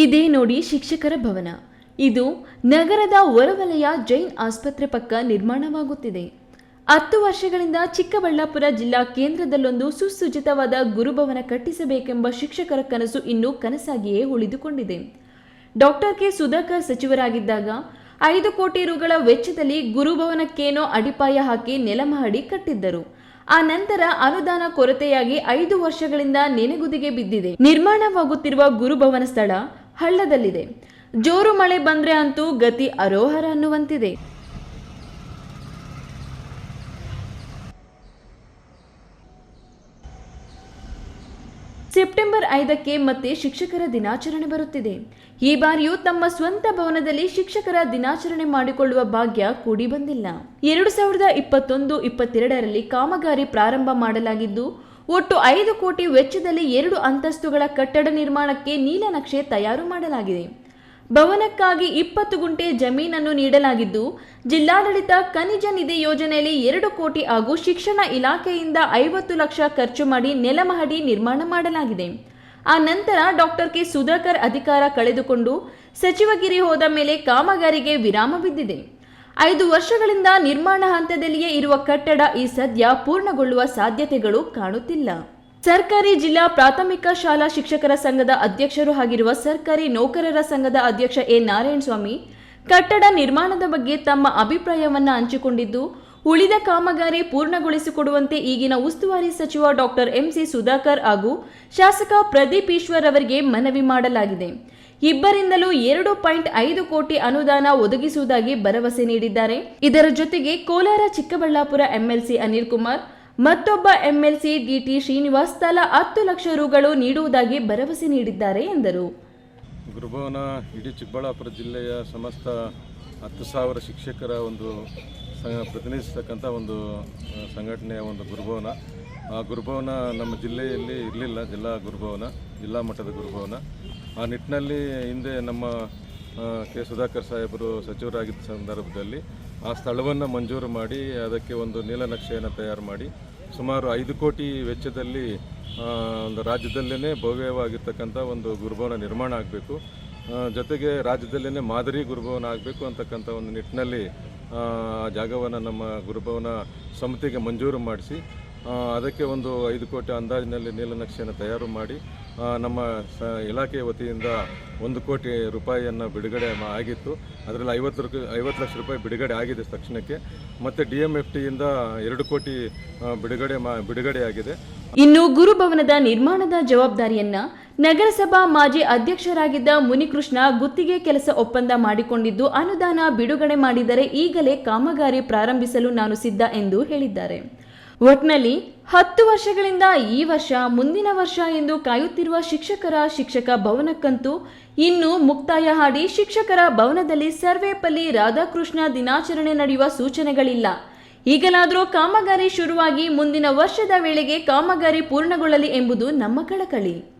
ಇದೇ ನೋಡಿ ಶಿಕ್ಷಕರ ಭವನ. ಇದು ನಗರದ ಹೊರವಲಯ ಜೈನ್ ಆಸ್ಪತ್ರೆ ಪಕ್ಕ ನಿರ್ಮಾಣವಾಗುತ್ತಿದೆ. ಹತ್ತು ವರ್ಷಗಳಿಂದ ಚಿಕ್ಕಬಳ್ಳಾಪುರ ಜಿಲ್ಲಾ ಕೇಂದ್ರದಲ್ಲೊಂದು ಸುಸಜ್ಜಿತವಾದ ಗುರುಭವನ ಕಟ್ಟಿಸಬೇಕೆಂಬ ಶಿಕ್ಷಕರ ಕನಸು ಇನ್ನೂ ಕನಸಾಗಿಯೇ ಉಳಿದುಕೊಂಡಿದೆ. Doctor K. ಸುಧಾಕರ್ ಸಚಿವರಾಗಿದ್ದಾಗ ಐದು ಕೋಟಿ ರುಗಳ ವೆಚ್ಚದಲ್ಲಿ ಗುರುಭವನಕ್ಕೇನೋ ಅಡಿಪಾಯ ಹಾಕಿ ನೆಲಮಹಡಿ ಕಟ್ಟಿದ್ದರು. ಆ ನಂತರ ಅನುದಾನ ಕೊರತೆಯಾಗಿ ಐದು ವರ್ಷಗಳಿಂದ ನೆನೆಗುದಿಗೆ ಬಿದ್ದಿದೆ. ನಿರ್ಮಾಣವಾಗುತ್ತಿರುವ ಗುರುಭವನ ಸ್ಥಳ ಹಳ್ಳದಲ್ಲಿದೆ. ಜೋರು ಮಳೆ ಬಂದ್ರೆ ಅಂತೂ ಗತಿ ಅರೋಹರ ಅನ್ನುವಂತಿದೆ. ಸೆಪ್ಟೆಂಬರ್ ಐದಕ್ಕೆ ಮತ್ತೆ ಶಿಕ್ಷಕರ ದಿನಾಚರಣೆ ಬರುತ್ತಿದೆ. ಈ ಬಾರಿಯೂ ತಮ್ಮ ಸ್ವಂತ ಭವನದಲ್ಲಿ ಶಿಕ್ಷಕರ ದಿನಾಚರಣೆ ಮಾಡಿಕೊಳ್ಳುವ ಭಾಗ್ಯ ಕೂಡಿ ಬಂದಿಲ್ಲ. ಎರಡು ಸಾವಿರದ ಇಪ್ಪತ್ತೊಂದು, ಇಪ್ಪತ್ತೆರಡರಲ್ಲಿ ಕಾಮಗಾರಿ ಪ್ರಾರಂಭ ಮಾಡಲಾಗಿದ್ದು ಒಟ್ಟು ಐದು ಕೋಟಿ ವೆಚ್ಚದಲ್ಲಿ ಎರಡು ಅಂತಸ್ತುಗಳ ಕಟ್ಟಡ ನಿರ್ಮಾಣಕ್ಕೆ ನೀಲನಕ್ಷೆ ತಯಾರು ಮಾಡಲಾಗಿದೆ. ಭವನಕ್ಕಾಗಿ ಇಪ್ಪತ್ತು ಗುಂಟೆ ಜಮೀನನ್ನು ನೀಡಲಾಗಿದ್ದು, ಜಿಲ್ಲಾಡಳಿತ ಖನಿಜ ನಿಧಿ ಯೋಜನೆಯಲ್ಲಿ ಎರಡು ಕೋಟಿ ಹಾಗೂ ಶಿಕ್ಷಣ ಇಲಾಖೆಯಿಂದ ಐವತ್ತು ಲಕ್ಷ ಖರ್ಚು ಮಾಡಿ ನೆಲಮಹಡಿ ನಿರ್ಮಾಣ ಮಾಡಲಾಗಿದೆ. ಆ ನಂತರ ಡಾಕ್ಟರ್ ಕೆ ಸುಧಾಕರ್ ಅಧಿಕಾರ ಕಳೆದುಕೊಂಡು ಸಚಿವಗಿರಿ ಹೋದ ಮೇಲೆ ಕಾಮಗಾರಿಗೆ ವಿರಾಮ ಬಿದ್ದಿದೆ. ಐದು ವರ್ಷಗಳಿಂದ ನಿರ್ಮಾಣ ಹಂತದಲ್ಲಿಯೇ ಇರುವ ಕಟ್ಟಡ ಈ ಸದ್ಯ ಪೂರ್ಣಗೊಳ್ಳುವ ಸಾಧ್ಯತೆಗಳು ಕಾಣುತ್ತಿಲ್ಲ. ಸರ್ಕಾರಿ ಜಿಲ್ಲಾ ಪ್ರಾಥಮಿಕ ಶಾಲಾ ಶಿಕ್ಷಕರ ಸಂಘದ ಅಧ್ಯಕ್ಷರು ಆಗಿರುವ ಸರ್ಕಾರಿ ನೌಕರರ ಸಂಘದ ಅಧ್ಯಕ್ಷ ಎ. ನಾರಾಯಣಸ್ವಾಮಿ ಕಟ್ಟಡ ನಿರ್ಮಾಣದ ಬಗ್ಗೆ ತಮ್ಮ ಅಭಿಪ್ರಾಯವನ್ನು ಹಂಚಿಕೊಂಡಿದ್ದು ಉಳಿದ ಕಾಮಗಾರಿ ಪೂರ್ಣಗೊಳಿಸಿಕೊಡುವಂತೆ ಈಗಿನ ಉಸ್ತುವಾರಿ ಸಚಿವ ಡಾಕ್ಟರ್ ಎಂಸಿ ಸುಧಾಕರ್ ಹಾಗೂ ಶಾಸಕ ಪ್ರದೀಪ್ ಈಶ್ವರ್ ಅವರಿಗೆ ಮನವಿ ಮಾಡಲಾಗಿದೆ. ಇಬ್ಬರಿಂದಲೂ ಎರಡು ಪಾಯಿಂಟ್ ಐದು ಕೋಟಿ ಅನುದಾನ ಒದಗಿಸುವುದಾಗಿ ಭರವಸೆ ನೀಡಿದ್ದಾರೆ. ಇದರ ಜೊತೆಗೆ ಕೋಲಾರ ಚಿಕ್ಕಬಳ್ಳಾಪುರ ಎಂಎಲ್ಸಿ ಅನಿಲ್ ಕುಮಾರ್, ಮತ್ತೊಬ್ಬ ಎಂಎಲ್ಸಿ ಡಿಟಿ ಶ್ರೀನಿವಾಸ್ ತಲಾ ಹತ್ತು ಲಕ್ಷ ರುಗಳು ನೀಡುವುದಾಗಿ ಭರವಸೆ ನೀಡಿದ್ದಾರೆ ಎಂದರು. ಗುರುಭವನ ಇಡೀ ಚಿಕ್ಕಬಳ್ಳಾಪುರ ಜಿಲ್ಲೆಯ ಸಮಸ್ತ ಹತ್ತು ಸಾವಿರ ಶಿಕ್ಷಕರ ಒಂದು ಸಂಘ ಪ್ರತಿನಿಧಿಸ್ತಕ್ಕಂಥ ಒಂದು ಸಂಘಟನೆಯ ಒಂದು ಗುರುಭವನ. ಆ ಗುರುಭವನ ನಮ್ಮ ಜಿಲ್ಲೆಯಲ್ಲಿ ಇರಲಿಲ್ಲ, ಜಿಲ್ಲಾ ಗುರುಭವನ, ಜಿಲ್ಲಾ ಮಟ್ಟದ ಗುರುಭವನ. ಆ ನಿಟ್ಟಿನಲ್ಲಿ ಹಿಂದೆ ನಮ್ಮ ಕೆ ಸುಧಾಕರ್ ಸಾಹೇಬರು ಸಚಿವರಾಗಿದ್ದ ಸಂದರ್ಭದಲ್ಲಿ ಆ ಸ್ಥಳವನ್ನು ಮಂಜೂರು ಮಾಡಿ, ಅದಕ್ಕೆ ಒಂದು ನೀಲನಕ್ಷೆಯನ್ನು ತಯಾರು ಮಾಡಿ, ಸುಮಾರು ಐದು ಕೋಟಿ ವೆಚ್ಚದಲ್ಲಿ ಒಂದು ರಾಜ್ಯದಲ್ಲೇ ಭವ್ಯವಾಗಿರ್ತಕ್ಕಂಥ ಒಂದು ಗುರುಭವನ ನಿರ್ಮಾಣ ಆಗಬೇಕು. ಜೊತೆಗೆ ರಾಜ್ಯದಲ್ಲೇ ಮಾದರಿ ಗುರುಭವನ ಆಗಬೇಕು ಅಂತಕ್ಕಂಥ ಒಂದು ನಿಟ್ಟಿನಲ್ಲಿ ಜಾಗವನ್ನು ನಮ್ಮ ಗುರುಭವನ ಸಮಿತಿಗೆ ಮಂಜೂರು ಮಾಡಿಸಿ ಅದಕ್ಕೆ ಒಂದು ಐದು ಕೋಟಿ ಅಂದಾಜಿನಲ್ಲಿ ನೀಲನಕ್ಷೆಯನ್ನು ತಯಾರು ಮಾಡಿ ನಮ್ಮ ಸ ಇಲಾಖೆ ವತಿಯಿಂದ ಒಂದು ಕೋಟಿ ರೂಪಾಯಿಯನ್ನು ಬಿಡುಗಡೆ ಆಗಿತ್ತು. ಅದರಲ್ಲಿ ಐವತ್ತು ರೂಪಾಯಿ ಐವತ್ತು ಲಕ್ಷ ರೂಪಾಯಿ ಬಿಡುಗಡೆ ಆಗಿದೆ ತಕ್ಷಣಕ್ಕೆ. ಮತ್ತು ಡಿ ಎಂ ಎಫ್ ಟಿಯಿಂದ ಎರಡು ಕೋಟಿ ಬಿಡುಗಡೆ ಮಾ ಬಿಡುಗಡೆ ಆಗಿದೆ ಇನ್ನು ಗುರುಭವನದ ನಿರ್ಮಾಣದ ಜವಾಬ್ದಾರಿಯನ್ನ ನಗರಸಭಾ ಮಾಜಿ ಅಧ್ಯಕ್ಷರಾಗಿದ್ದ ಮುನಿಕೃಷ್ಣ ಗುತ್ತಿಗೆ ಕೆಲಸ ಒಪ್ಪಂದ ಮಾಡಿಕೊಂಡಿದ್ದು, ಅನುದಾನ ಬಿಡುಗಡೆ ಮಾಡಿದರೆ ಈಗಲೇ ಕಾಮಗಾರಿ ಪ್ರಾರಂಭಿಸಲು ನಾನು ಸಿದ್ಧ ಎಂದು ಹೇಳಿದ್ದಾರೆ. ಒಟ್ನಲ್ಲಿ, ಹತ್ತು ವರ್ಷಗಳಿಂದ ಈ ವರ್ಷ ಮುಂದಿನ ವರ್ಷ ಎಂದು ಕಾಯುತ್ತಿರುವ ಶಿಕ್ಷಕರ ಶಿಕ್ಷಕ ಭವನಕ್ಕಂತೂ ಇನ್ನು ಮುಕ್ತಾಯ ಹಾಡಿ ಶಿಕ್ಷಕರ ಭವನದಲ್ಲಿ ಸರ್ವೇಪಲ್ಲಿ ರಾಧಾಕೃಷ್ಣ ದಿನಾಚರಣೆ ನಡೆಯುವ ಸೂಚನೆಗಳಿಲ್ಲ. ಈಗಲಾದರೂ ಕಾಮಗಾರಿ ಶುರುವಾಗಿ ಮುಂದಿನ ವರ್ಷದ ವೇಳೆಗೆ ಕಾಮಗಾರಿ ಪೂರ್ಣಗೊಳ್ಳಲಿ ಎಂಬುದು ನಮ್ಮ ಕಳಕಳಿ.